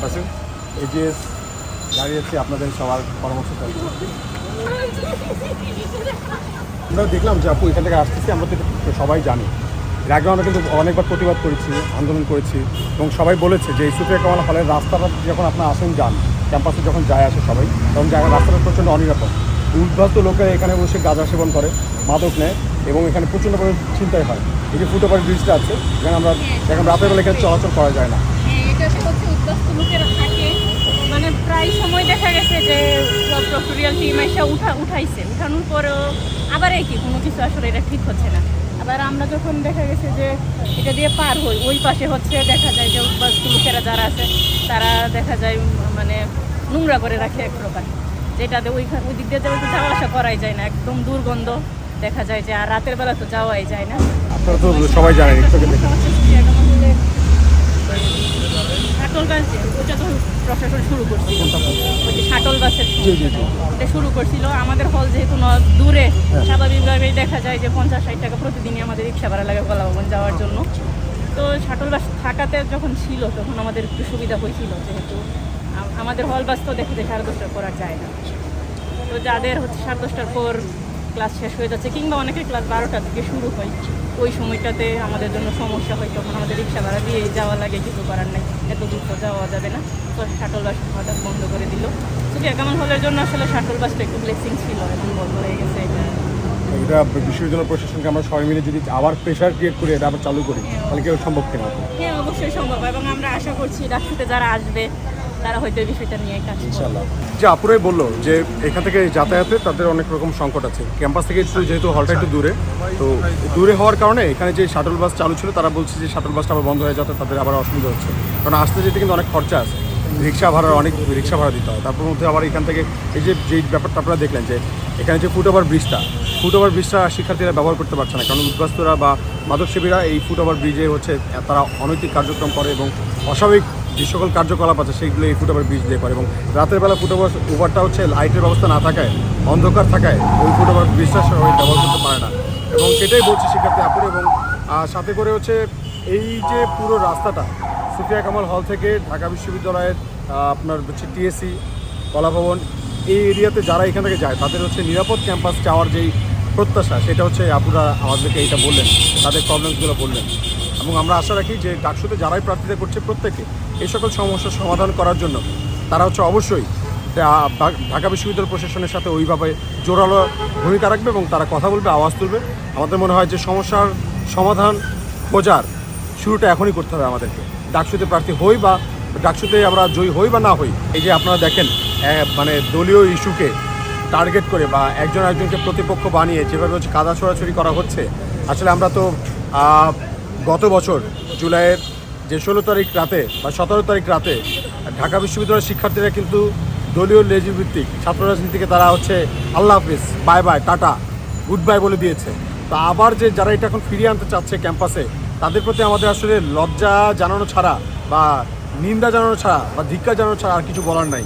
ক্যাম্পাসে এজিএস দাঁড়িয়ে আছি আপনাদের সবার পরামর্শ আমরা দেখলাম যে আপু এখান থেকে আসতেছি, আমরা তো সবাই জানি। এর আগে আমরা কিন্তু অনেকবার প্রতিবাদ করেছি, আন্দোলন করেছি এবং সবাই বলেছে যে এই সুফিয়া কামাল হলের রাস্তাটা যখন আপনার আসেন যান, ক্যাম্পাসে যখন যায় আসে সবাই, তখন জায়গা রাস্তাটা প্রচণ্ড অনিরাপদ। উদ্বাস্ত লোকেরা এখানে বসে গাঁজা সেবন করে, মাদক নেয় এবং এখানে প্রচণ্ড পরিমাণে চিন্তাই হয়। এই যে ফুটোপার ব্রিজটা আছে, এখানে আমরা এখন রাতের বেলা এখানে চলাচল করা যায় না হ্যাঁ, এটাতে হচ্ছে উদ্বাস্ত লোকেরা থাকে মানে প্রায় সময় দেখা গেছে যে প্রক্টোরিয়াল টিম এসে উঠা উঠাইছে। উঠানোর পরেও আবার একই কোনো কিছু আসলে এটা ঠিক হচ্ছে না। আবার আমরা যখন দেখা গেছে যে এটা দিয়ে পার হই ওই পাশে হচ্ছে দেখা যায় যে লোকেরা যারা আছে তারা দেখা যায় মানে নোংরা করে রাখে এক প্রকার। যেটাতে ওই ওই দিক দিয়ে যেমন যাওয়া আসা করাই যায় না একদম দুর্গন্ধ দেখা যায় যে আর রাতের বেলা তো যাওয়াই যায় না। আপনারা তো সবাই জানেন। শাটল বাস ওটা তো প্রশাসন শুরু করছিল। ওই যে শাটল বাসের এটা শুরু করছিল। আমাদের হল যেহেতু দূরে হ্যাঁ। স্বাভাবিকভাবেই দেখা যায় যে পঞ্চাশ ষাট টাকা প্রতিদিনই আমাদের রিক্সা ভাড়া লাগে কলা ভবন যাওয়ার জন্য। তো শাটল বাস থাকাতে যখন ছিল তখন আমাদের একটু সুবিধা হয়েছিল যেহেতু আমাদের হল বাস তো দেখে সাড়ে দশটার পর আর যায় না। তো যাদের হচ্ছে সাড়ে দশটার পর ক্লাস শেষ হয়ে যাচ্ছে কিংবা অনেকের ক্লাস বারোটা থেকে শুরু হয়। ওই সময়টাতে আমাদের জন্য সমস্যা হয় তখন আমাদের রিক্সা ভাড়া দিয়ে যাওয়া লাগে কিছু করার নেই। এত দূর তো যাওয়া যাবে না। তো শাটল বাস হঠাৎ বন্ধ করে দিল। শুধু কেমন হলের জন্য? আসলে শাটল বাসটা একটু ব্লেসিং ছিল এখন বন্ধ হয়ে গেছে এটা। এটা বিশ্ববিদ্যালয় প্রশাসনকে আমরা সবাই মিলে যদি আবার প্রেশার ক্রিয়েট করে এটা আবার চালু করি। তাহলে কেউ সম্ভব কিনা? হ্যাঁ অবশ্যই সম্ভব। এবং আমরা আশা করছি ডাকসুতে যারা আসবে তারা হয়তো বিষয়টা নিয়ে কাজ ইনশাল্লাহ যে আপুরাই বলল যে এখান থেকে যাতায়াতে তাদের অনেক রকম সংকট আছে। ক্যাম্পাস থেকে একটু যেহেতু হলটা একটু দূরে, তো দূরে হওয়ার কারণে এখানে যে শাটল বাস চালু ছিল, তারা বলছে যে শাটল বাসটা আবার বন্ধ হয়ে যাতে তাদের আবার অসুবিধা হচ্ছে। কারণ আসতে যেতে কিন্তু অনেক খরচা আছে। রিক্সা ভাড়ার অনেক, রিক্সা ভাড়া দিতে হয়। তারপর মধ্যে আবার এখান থেকে এই যে, যেই ব্যাপারটা আপনারা দেখলেন যে এখানে যে ফুট ওভার ব্রিজটা ফুট ওভার ব্রিজটা শিক্ষার্থীরা ব্যবহার করতে পারছে না। কারণ উদ্বাস্তুরা বা মাদকসেবীরা এই ফুট ওভার ব্রিজে হচ্ছে, তারা অনৈতিক কার্যক্রম করে এবং অস্বাভাবিক যে সকল কার্যকলাপ আছে, সেগুলো এই ফুট ওভার ব্রিজ দিয়ে করে। এবং রাতের বেলা ফুট ওভার ওভারটা হচ্ছে লাইটের ব্যবস্থা না থাকায়, অন্ধকার থাকায় ওই ফুট ওভার ব্রিজটা সবাই ব্যবহার করতে পারে না। এবং সেটাই বলছি শিক্ষার্থী আপুর এবং সাথে করে হচ্ছে এই যে পুরো রাস্তাটা, সুফিয়া কামাল হল থেকে ঢাকা বিশ্ববিদ্যালয়ের আপনার হচ্ছে টিএসসি কলাভবন এই এরিয়াতে যারা এখান থেকে যায়, তাদের হচ্ছে নিরাপদ ক্যাম্পাস চাওয়ার যেই প্রত্যাশা, সেটা হচ্ছে আপুরা আমাদেরকে এইটা বললেন, তাদের প্রবলেমসগুলো বললেন। এবং আমরা আশা রাখি যে ডাকসুতে যারাই প্রার্থিতা করছে প্রত্যেকে এই সকল সমস্যার সমাধান করার জন্য তারা হচ্ছে অবশ্যই ঢাকা বিশ্ববিদ্যালয় প্রশাসনের সাথে ওইভাবে জোরালো ভূমিকা রাখবে এবং তারা কথা বলবে, আওয়াজ তুলবে। আমাদের মনে হয় যে সমস্যার সমাধান খোঁজার শুরুটা এখনই করতে হবে আমাদেরকে। ডাকসুতে প্রার্থী হই বা ডাকসুতে আমরা জয়ী হই বা না হই, এই যে আপনারা দেখেন মানে দলীয় ইস্যুকে টার্গেট করে বা একজন একজনকে প্রতিপক্ষ বানিয়ে যেভাবে হচ্ছে কাদা ছড়াছড়ি করা হচ্ছে, আসলে আমরা তো গত বছর জুলাইয়ের যে ষোলো তারিখ রাতে বা সতেরো তারিখ রাতে ঢাকা বিশ্ববিদ্যালয়ের শিক্ষার্থীরা কিন্তু দলীয় লেজি ভিত্তিক ছাত্র রাজনীতিকে তারা হচ্ছে আল্লাহ হাফিজ, bye bye, tata, good bye বলে দিয়েছে। তো আবার যে যারা এটা এখন ফিরিয়ে আনতে চাচ্ছে ক্যাম্পাসে, তাদের প্রতি আমাদের আসলে লজ্জা জানানো ছাড়া বা নিন্দা জানানো ছাড়া বা ধিক্ষা জানানো ছাড়া আর কিছু বলার নাই।